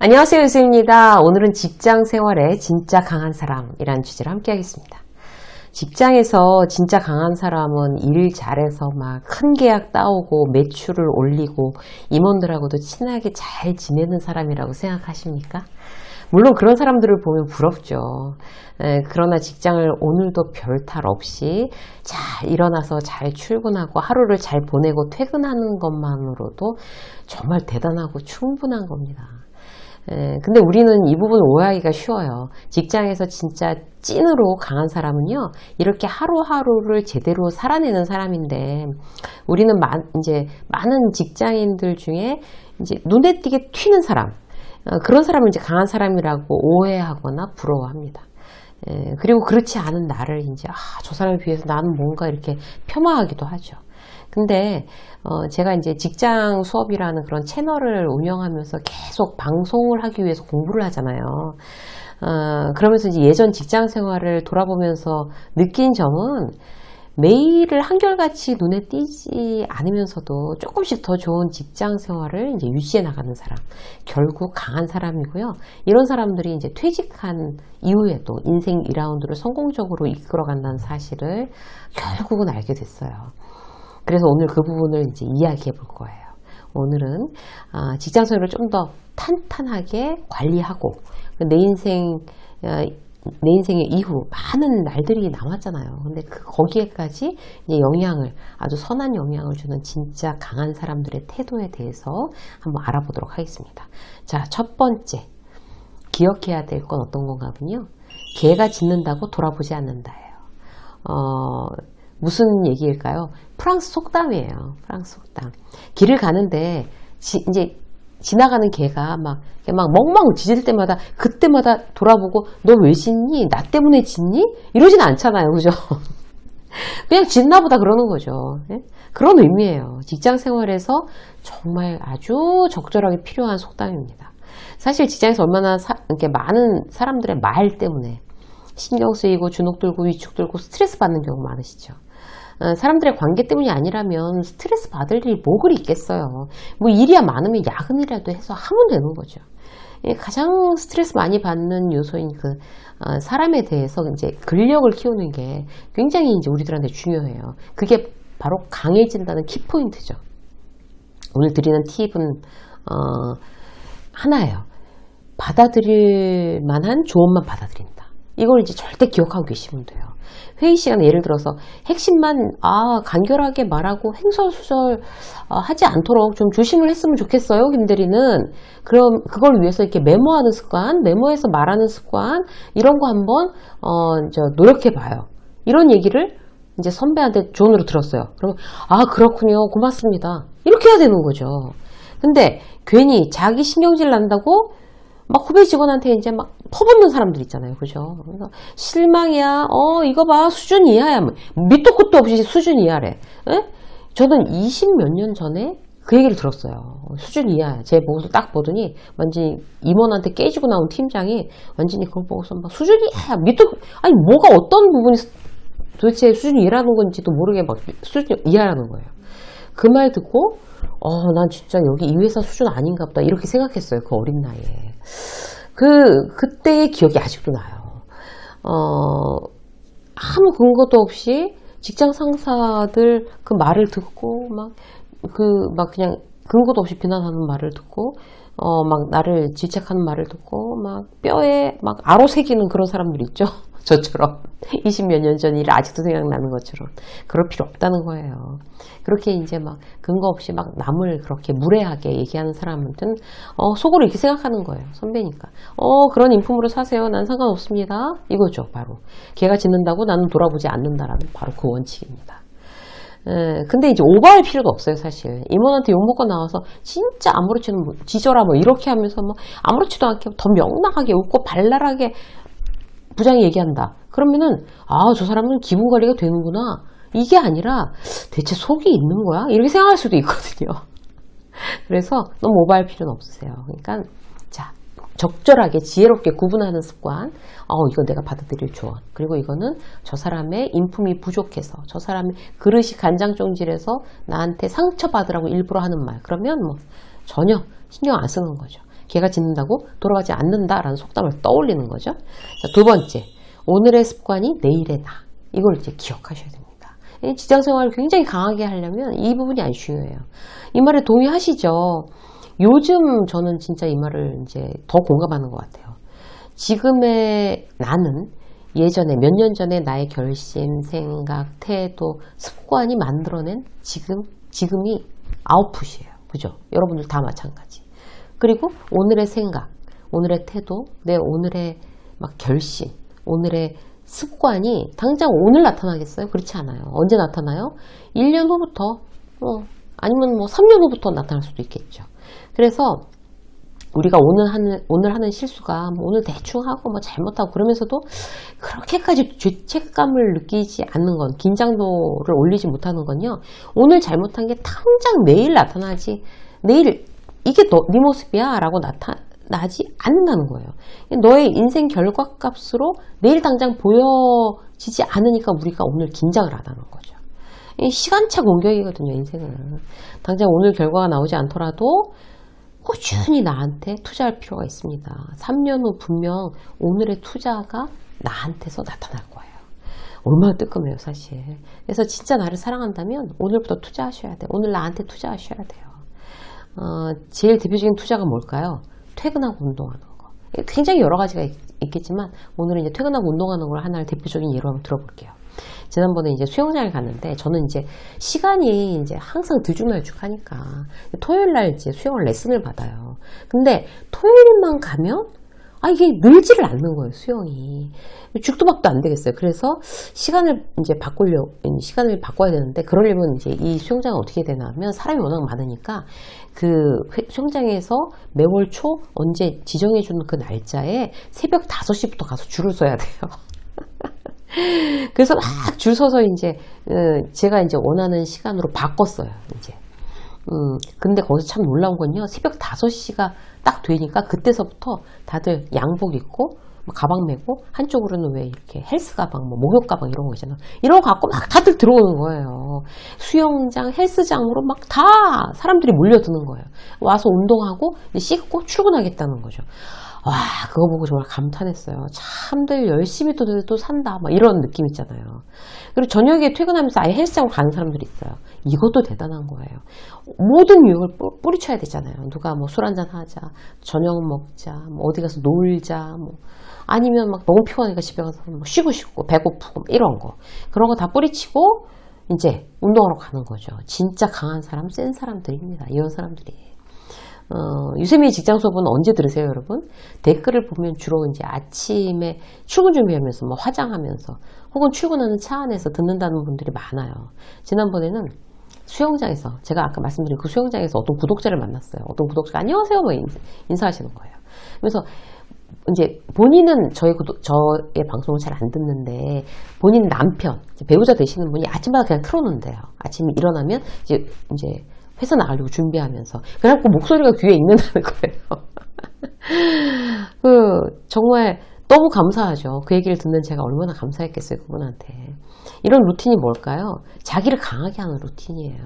안녕하세요 유수입니다. 오늘은 직장 생활에 진짜 강한 사람이라는 주제로 함께 하겠습니다. 직장에서 진짜 강한 사람은 일 잘해서 막 큰 계약 따오고 매출을 올리고 임원들하고도 친하게 잘 지내는 사람이라고 생각하십니까? 물론 그런 사람들을 보면 부럽죠. 에, 그러나 직장을 오늘도 별탈 없이 잘 일어나서 잘 출근하고 하루를 잘 보내고 퇴근하는 것만으로도 정말 대단하고 충분한 겁니다. 에, 근데 우리는 이 부분 오해하기가 쉬워요. 직장에서 진짜 찐으로 강한 사람은요, 이렇게 하루하루를 제대로 살아내는 사람인데, 우리는 마, 이제 많은 직장인들 중에 이제 눈에 띄게 튀는 사람, 어, 그런 사람을 이제 강한 사람이라고 오해하거나 부러워합니다. 에, 그리고 그렇지 않은 나를 이제, 아, 저 사람에 비해서 나는 뭔가 이렇게 폄하하기도 하죠. 근데 어, 제가 이제 직장 수업이라는 그런 채널을 운영하면서 계속 방송을 하기 위해서 공부를 하잖아요. 어, 그러면서 이제 예전 직장 생활을 돌아보면서 느낀 점은 매일을 한결같이 눈에 띄지 않으면서도 조금씩 더 좋은 직장 생활을 이제 유지해 나가는 사람. 결국 강한 사람이고요. 이런 사람들이 이제 퇴직한 이후에도 인생 2라운드를 성공적으로 이끌어 간다는 사실을 결국은 알게 됐어요. 그래서 오늘 그 부분을 이제 이야기해 볼 거예요. 오늘은 아, 직장 생활을 좀 더 탄탄하게 관리하고 내 인생 어, 내 인생의 이후 많은 날들이 남았잖아요. 근데 그 거기에까지 영향을 아주 선한 영향을 주는 진짜 강한 사람들의 태도에 대해서 한번 알아보도록 하겠습니다. 자, 첫 번째 기억해야 될 건 어떤 건가군요. 개가 짖는다고 돌아보지 않는다예요. 어, 무슨 얘기일까요? 프랑스 속담이에요. 프랑스 속담. 길을 가는데 지, 이제 지나가는 개가 막, 막 멍멍 짖을 때마다 그때마다 돌아보고 너 왜 짖니? 나 때문에 짖니? 이러진 않잖아요. 그죠? 그냥 짖나 보다 그러는 거죠. 예? 그런 의미예요. 직장 생활에서 정말 아주 적절하게 필요한 속담입니다. 사실 직장에서 얼마나 사, 이렇게 많은 사람들의 말 때문에 신경 쓰이고 주눅 들고 위축 들고 스트레스 받는 경우 많으시죠. 어, 사람들의 관계 때문이 아니라면 스트레스 받을 일이 뭐 그리 있겠어요. 뭐 일이야 많으면 야근이라도 해서 하면 되는 거죠. 예, 가장 스트레스 많이 받는 요소인 그 어, 사람에 대해서 이제 근력을 키우는 게 굉장히 이제 우리들한테 중요해요. 그게 바로 강해진다는 키포인트죠. 오늘 드리는 팁은 어, 하나예요. 받아들일 만한 조언만 받아들인다. 이걸 이제 절대 기억하고 계시면 돼요. 회의 시간에 예를 들어서 핵심만 아 간결하게 말하고 행설수설 아, 하지 않도록 좀 조심을 했으면 좋겠어요 김대리는. 그럼 그걸 위해서 이렇게 메모하는 습관 메모해서 말하는 습관 이런 거 한번 어, 저 노력해 봐요. 이런 얘기를 이제 선배한테 조언으로 들었어요. 그러면 아 그렇군요. 고맙습니다. 이렇게 해야 되는 거죠. 근데 괜히 자기 신경질 난다고 막 후배 직원한테 이제 막 퍼붓는 사람들 있잖아요. 그죠? 그래서 실망이야. 어, 이거 봐. 수준 이하야. 뭐 밑도 끝도 없이 수준 이하래. 에? 저는 20 몇 년 전에 그 얘기를 들었어요. 수준 이하야. 제 보고서 딱 보더니 완전히 임원한테 깨지고 나온 팀장이 완전히 그걸 보고서 막 수준 이하야. 밑도, 아니, 뭐가 어떤 부분이 도대체 수준 이하라는 건지도 모르게 막 수준 이하라는 거예요. 그 말 듣고 어, 난 진짜 여기 이 회사 수준 아닌가 보다. 이렇게 생각했어요. 그 어린 나이에. 그, 그때의 기억이 아직도 나요. 어, 아무 근거도 없이 직장 상사들 그 말을 듣고, 막, 그, 막 그냥 근거도 없이 비난하는 말을 듣고, 어, 막 나를 질책하는 말을 듣고, 막 뼈에 막 아로 새기는 그런 사람들 있죠. 저처럼 20몇 년 전 일을 아직도 생각나는 것처럼 그럴 필요 없다는 거예요. 그렇게 이제 막 근거 없이 막 남을 그렇게 무례하게 얘기하는 사람한테는 어, 속으로 이렇게 생각하는 거예요. 선배니까. 어 그런 인품으로 사세요. 난 상관없습니다. 이거죠 바로. 걔가 짖는다고 나는 돌아보지 않는다라는 바로 그 원칙입니다. 에, 근데 이제 오버할 필요도 없어요, 사실. 임원한테 욕먹고 나와서 진짜 아무렇지도 뭐, 지져라 뭐 이렇게 하면서 뭐 아무렇지도 않게 더 명랑하게 웃고 발랄하게 부장이 얘기한다. 그러면은 아 저 사람은 기분 관리가 되는구나. 이게 아니라 대체 속이 있는 거야? 이렇게 생각할 수도 있거든요. 그래서 너무 오버할 필요는 없으세요. 그러니까 자 적절하게 지혜롭게 구분하는 습관. 어 이거 내가 받아들일 조언. 그리고 이거는 저 사람의 인품이 부족해서 저 사람의 그릇이 간장종질해서 나한테 상처받으라고 일부러 하는 말. 그러면 뭐 전혀 신경 안 쓰는 거죠. 개가 짖는다고 돌아가지 않는다라는 속담을 떠올리는 거죠. 자, 두 번째, 오늘의 습관이 내일의 나. 이걸 이제 기억하셔야 됩니다. 이 직장 생활을 굉장히 강하게 하려면 이 부분이 아주 중요해요. 이 말에 동의하시죠? 요즘 저는 진짜 이 말을 이제 더 공감하는 것 같아요. 지금의 나는 예전에 몇 년 전에 나의 결심, 생각, 태도, 습관이 만들어낸 지금, 지금이 아웃풋이에요. 그죠? 여러분들 다 마찬가지. 그리고 오늘의 생각, 오늘의 태도, 내 오늘의 막 결심, 오늘의 습관이 당장 오늘 나타나겠어요? 그렇지 않아요. 언제 나타나요? 1년 후부터, 뭐, 아니면 뭐 3년 후부터 나타날 수도 있겠죠. 그래서 우리가 오늘 하는, 오늘 하는 실수가 뭐 오늘 대충 하고 뭐 잘못하고 그러면서도 그렇게까지 죄책감을 느끼지 않는 건, 긴장도를 올리지 못하는 건요. 오늘 잘못한 게 당장 내일 나타나지, 내일 이게 너, 네 모습이야 라고 나타나지 않는다는 거예요. 너의 인생 결과값으로 내일 당장 보여지지 않으니까 우리가 오늘 긴장을 안 하는 거죠. 이 시간차 공격이거든요, 인생은. 당장 오늘 결과가 나오지 않더라도 꾸준히 나한테 투자할 필요가 있습니다. 3년 후 분명 오늘의 투자가 나한테서 나타날 거예요. 얼마나 뜨끔해요, 사실. 그래서 진짜 나를 사랑한다면 오늘부터 투자하셔야 돼요. 오늘 나한테 투자하셔야 돼요. 어, 제일 대표적인 투자가 뭘까요? 퇴근하고 운동하는 거. 굉장히 여러 가지가 있, 있겠지만 오늘은 이제 퇴근하고 운동하는 걸 하나를 대표적인 예로 한번 들어볼게요. 지난번에 이제 수영장을 갔는데 저는 이제 시간이 이제 항상 들쭉날쭉하니까 토요일 날 이제 수영을 레슨을 받아요. 근데 토요일만 가면 아 이게 늘지를 않는 거예요 수영이 죽도 박도 안 되겠어요. 그래서 시간을 이제 바꾸려 시간을 바꿔야 되는데 그러려면 이제 이 수영장은 어떻게 되냐면 사람이 워낙 많으니까 그 회- 수영장에서 매월 초 언제 지정해 주는 그 날짜에 새벽 5시부터 가서 줄을 서야 돼요. 그래서 막 줄 서서 이제 어, 제가 이제 원하는 시간으로 바꿨어요. 이제. 음, 근데 거기서 참 놀라운 건요. 새벽 5시가 딱 되니까 그때서부터 다들 양복 입고 뭐 가방 메고 한쪽으로는 왜 이렇게 헬스 가방, 뭐 목욕 가방 이런 거 있잖아. 이런 거 갖고 막 다들 들어오는 거예요. 수영장, 헬스장으로 막 다 사람들이 몰려드는 거예요. 와서 운동하고 씻고 출근하겠다는 거죠. 와, 그거 보고 정말 감탄했어요. 참들 열심히 또, 또 산다. 막 이런 느낌 있잖아요. 그리고 저녁에 퇴근하면서 아예 헬스장으로 가는 사람들이 있어요. 이것도 대단한 거예요. 모든 유혹을 뿌- 뿌리쳐야 되잖아요. 누가 뭐 술 한잔 하자, 저녁 먹자, 뭐 어디 가서 놀자, 뭐 아니면 막 너무 피곤하니까 집에 가서 뭐 쉬고 싶고 배고프고 뭐 이런 거. 그런 거 다 뿌리치고 이제 운동하러 가는 거죠. 진짜 강한 사람, 센 사람들입니다. 이런 사람들이. 어, 유세민의 직장 수업은 언제 들으세요, 여러분? 댓글을 보면 주로 이제 아침에 출근 준비하면서 뭐 화장하면서 혹은 출근하는 차 안에서 듣는다는 분들이 많아요. 지난번에는 수영장에서 제가 아까 말씀드린 그 수영장에서 어떤 구독자를 만났어요. 어떤 구독자가 안녕하세요 뭐 인사, 인사하시는 거예요. 그래서 이제 본인은 저의 구독, 저의 방송을 잘 안 듣는데 본인 남편 배우자 되시는 분이 아침마다 그냥 틀어놓는데요. 아침에 일어나면 이제 이제 회사 나가려고 준비하면서 그래갖고 목소리가 귀에 익는다는 거예요. 그 정말 너무 감사하죠. 그 얘기를 듣는 제가 얼마나 감사했겠어요, 그분한테. 이런 루틴이 뭘까요? 자기를 강하게 하는 루틴이에요.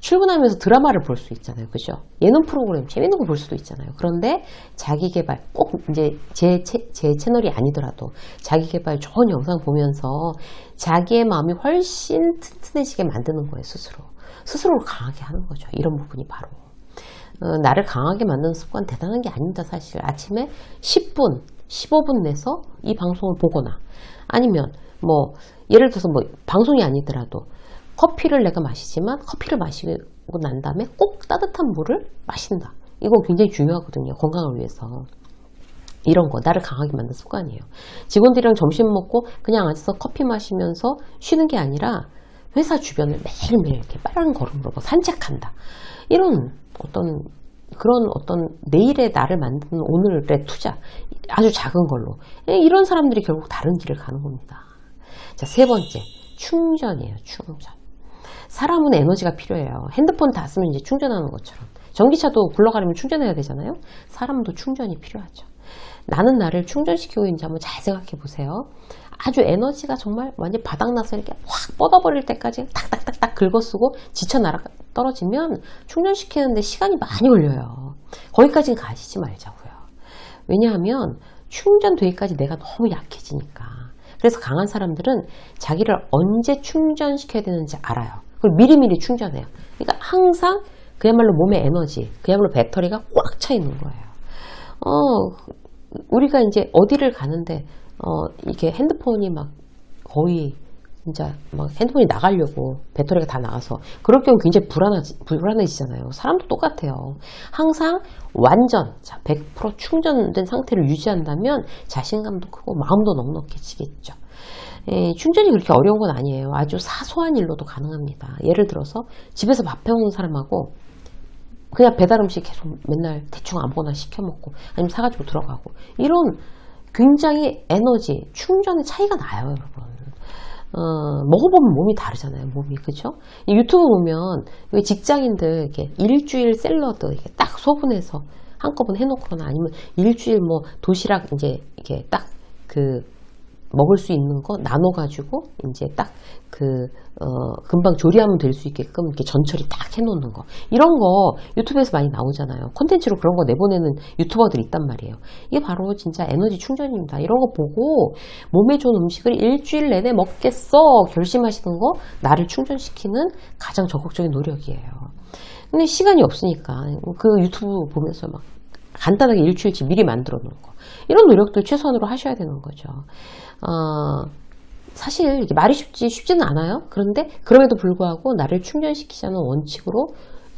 출근하면서 드라마를 볼 수 있잖아요. 그죠? 예능 프로그램 재밌는 거 볼 수도 있잖아요. 그런데 자기 개발, 꼭 이제 제, 채- 제 채널이 아니더라도 자기 개발 좋은 영상 보면서 자기의 마음이 훨씬 튼튼해지게 만드는 거예요, 스스로. 스스로를 강하게 하는 거죠. 이런 부분이 바로. 어, 나를 강하게 만드는 습관 대단한 게 아닙니다, 사실. 아침에 10분, 15분 내서 이 방송을 보거나 아니면 뭐 예를 들어서 뭐 방송이 아니더라도 커피를 내가 마시지만 커피를 마시고 난 다음에 꼭 따뜻한 물을 마신다. 이거 굉장히 중요하거든요. 건강을 위해서. 이런 거 나를 강하게 만드는 습관이에요. 직원들이랑 점심 먹고 그냥 앉아서 커피 마시면서 쉬는 게 아니라 회사 주변을 매일매일 이렇게 빠른 걸음으로 막 산책한다. 이런 어떤 그런 어떤 내일의 나를 만드는 오늘의 투자 아주 작은 걸로 예, 이런 사람들이 결국 다른 길을 가는 겁니다. 자, 세 번째 충전이에요. 충전. 사람은 에너지가 필요해요. 핸드폰 다 쓰면 이제 충전하는 것처럼 전기차도 굴러가려면 충전해야 되잖아요. 사람도 충전이 필요하죠. 나는 나를 충전시키고 있는지 한번 잘 생각해 보세요. 아주 에너지가 정말 완전 바닥나서 이렇게 확 뻗어버릴 때까지 탁탁탁탁 긁어쓰고 지쳐 날아 떨어지면 충전시키는데 시간이 많이 걸려요. 거기까지는 가시지 말자고요. 왜냐하면 충전 되기까지 내가 너무 약해지니까. 그래서 강한 사람들은 자기를 언제 충전시켜야 되는지 알아요. 그걸 미리미리 충전해요. 그러니까 항상 그야말로 몸의 에너지, 그야말로 배터리가 꽉 차 있는 거예요. 어, 우리가 이제 어디를 가는데, 어, 이게 핸드폰이 막 거의 진짜 막 핸드폰이 나가려고 배터리가 다 나가서 그럴 경우 굉장히 불안하지, 불안해지잖아요. 사람도 똑같아요. 항상 완전 자, 100% 충전된 상태를 유지한다면 자신감도 크고 마음도 넉넉해지겠죠. 에, 충전이 그렇게 어려운 건 아니에요. 아주 사소한 일로도 가능합니다. 예를 들어서 집에서 밥 해먹는 사람하고 그냥 배달 음식 계속 맨날 대충 아무거나 시켜 먹고 아니면 사가지고 들어가고 이런 굉장히 에너지 충전의 차이가 나요, 여러분. 어, 먹어보면 몸이 다르잖아요, 몸이. 그죠? 이 유튜브 보면, 왜 직장인들, 이렇게 일주일 샐러드, 이렇게 딱 소분해서 한꺼번에 해놓거나 아니면 일주일 뭐 도시락 이제 이렇게 딱 그 먹을 수 있는 거 나눠가지고 이제 딱 그, 어, 금방 조리하면 될 수 있게끔 이렇게 전처리 딱 해놓는 거. 이런 거 유튜브에서 많이 나오잖아요. 콘텐츠로 그런 거 내보내는 유튜버들이 있단 말이에요. 이게 바로 진짜 에너지 충전입니다. 이런 거 보고 몸에 좋은 음식을 일주일 내내 먹겠어 결심하시는 거 나를 충전시키는 가장 적극적인 노력이에요. 근데 시간이 없으니까 그 유튜브 보면서 막 간단하게 일주일치 미리 만들어 놓은 거. 이런 노력도 최선으로 하셔야 되는 거죠. 어, 사실 말이 쉽지 쉽지는 않아요. 그런데 그럼에도 불구하고 나를 충전시키자는 원칙으로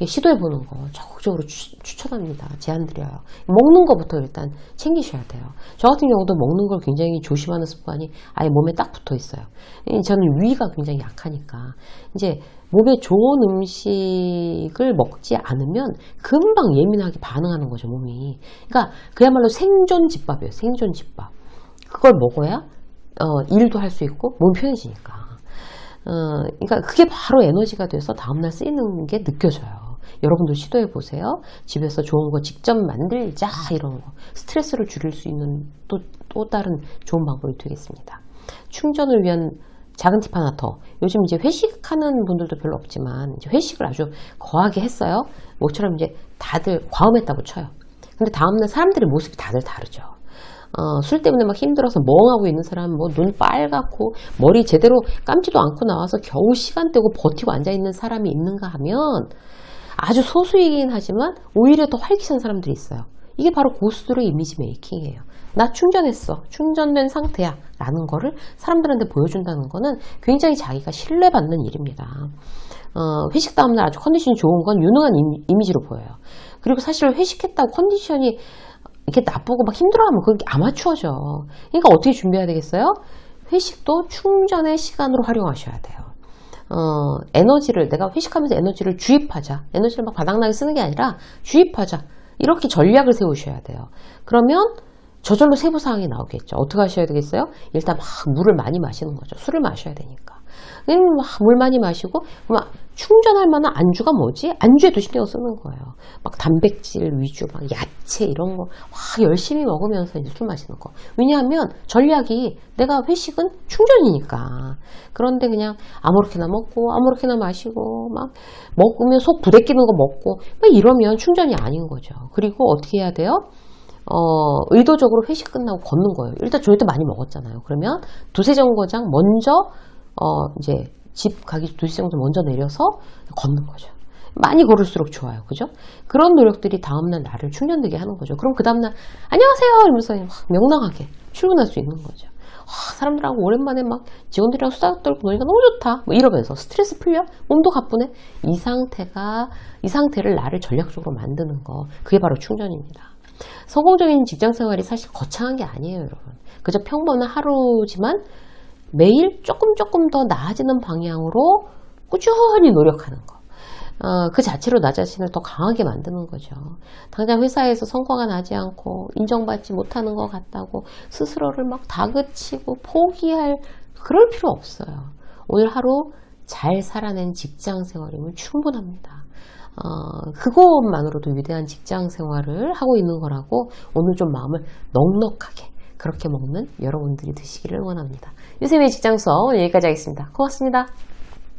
이렇게 시도해 보는 거 적극적으로 추, 추천합니다. 제안드려요. 먹는 것부터 일단 챙기셔야 돼요. 저 같은 경우도 먹는 걸 굉장히 조심하는 습관이 아예 몸에 딱 붙어 있어요. 이 저는 위가 굉장히 약하니까 이제 몸에 좋은 음식을 먹지 않으면 금방 예민하게 반응하는 거죠 몸이. 그러니까 그야말로 생존 집밥이에요. 생존 집밥. 그걸 먹어야 어, 일도 할 수 있고 몸이 편해지니까. 어, 그러니까 그게 바로 에너지가 돼서 다음날 쓰이는 게 느껴져요. 여러분도 시도해 보세요. 집에서 좋은 거 직접 만들자 이런 거 스트레스를 줄일 수 있는 또, 또 다른 좋은 방법이 되겠습니다. 충전을 위한 작은 팁 하나 더. 요즘 이제 회식하는 분들도 별로 없지만 이제 회식을 아주 거하게 했어요. 모처럼 이제 다들 과음했다고 쳐요. 근데 다음날 사람들의 모습이 다들 다르죠. 어, 술 때문에 막 힘들어서 멍하고 있는 사람, 뭐 눈 빨갛고 머리 제대로 감지도 않고 나와서 겨우 시간 떼고 버티고 앉아 있는 사람이 있는가 하면 아주 소수이긴 하지만 오히려 더 활기찬 사람들이 있어요. 이게 바로 고수들의 이미지 메이킹이에요. 나 충전했어. 충전된 상태야. 라는 거를 사람들한테 보여준다는 거는 굉장히 자기가 신뢰받는 일입니다. 어, 회식 다음날 아주 컨디션이 좋은 건 유능한 이미지로 보여요. 그리고 사실 회식했다고 컨디션이 이렇게 나쁘고 막 힘들어하면 그게 아마추어죠. 그러니까 어떻게 준비해야 되겠어요? 회식도 충전의 시간으로 활용하셔야 돼요. 어, 에너지를 내가 회식하면서 에너지를 주입하자. 에너지를 막 바닥나게 쓰는 게 아니라 주입하자. 이렇게 전략을 세우셔야 돼요. 그러면 저절로 세부 사항이 나오겠죠. 어떻게 하셔야 되겠어요? 일단 막 물을 많이 마시는 거죠. 술을 마셔야 되니까. 막 물 많이 마시고 막 충전할 만한 안주가 뭐지? 안주에도 신경 쓰는 거예요. 막 단백질 위주, 막 야채 이런 거, 와 열심히 먹으면서 이제 술 마시는 거. 왜냐하면 전략이 내가 회식은 충전이니까. 그런데 그냥 아무렇게나 먹고 아무렇게나 마시고 막 먹으면 속 부대끼는 거 먹고 막 이러면 충전이 아닌 거죠. 그리고 어떻게 해야 돼요? 어, 의도적으로 회식 끝나고 걷는 거예요. 일단 저희도 많이 먹었잖아요. 그러면 두세 정거장 먼저 어, 이제 집 가기 정도 먼저 내려서 걷는 거죠. 많이 걸을수록 좋아요. 그죠? 그런 노력들이 다음날 나를 충전되게 하는 거죠. 그럼 그 다음날, 안녕하세요! 이러면서 막 명랑하게 출근할 수 있는 거죠. 와, 사람들하고 오랜만에 막 직원들이랑 수다 떨고 노니까 너무 좋다. 뭐 이러면서 스트레스 풀려? 몸도 가쁘네? 이 상태가, 이 상태를 나를 전략적으로 만드는 거. 그게 바로 충전입니다. 성공적인 직장 생활이 사실 거창한 게 아니에요, 여러분. 그저 평범한 하루지만 매일 조금 조금 더 나아지는 방향으로 꾸준히 노력하는 거. 어, 그 자체로 나 자신을 더 강하게 만드는 거죠. 당장 회사에서 성과가 나지 않고 인정받지 못하는 것 같다고 스스로를 막 다그치고 포기할 그럴 필요 없어요. 오늘 하루 잘 살아낸 직장 생활이면 충분합니다. 어, 그것만으로도 위대한 직장 생활을 하고 있는 거라고 오늘 좀 마음을 넉넉하게 그렇게 먹는 여러분들이 드시기를 원합니다. 유세미의 직장서 여기까지 하겠습니다. 고맙습니다.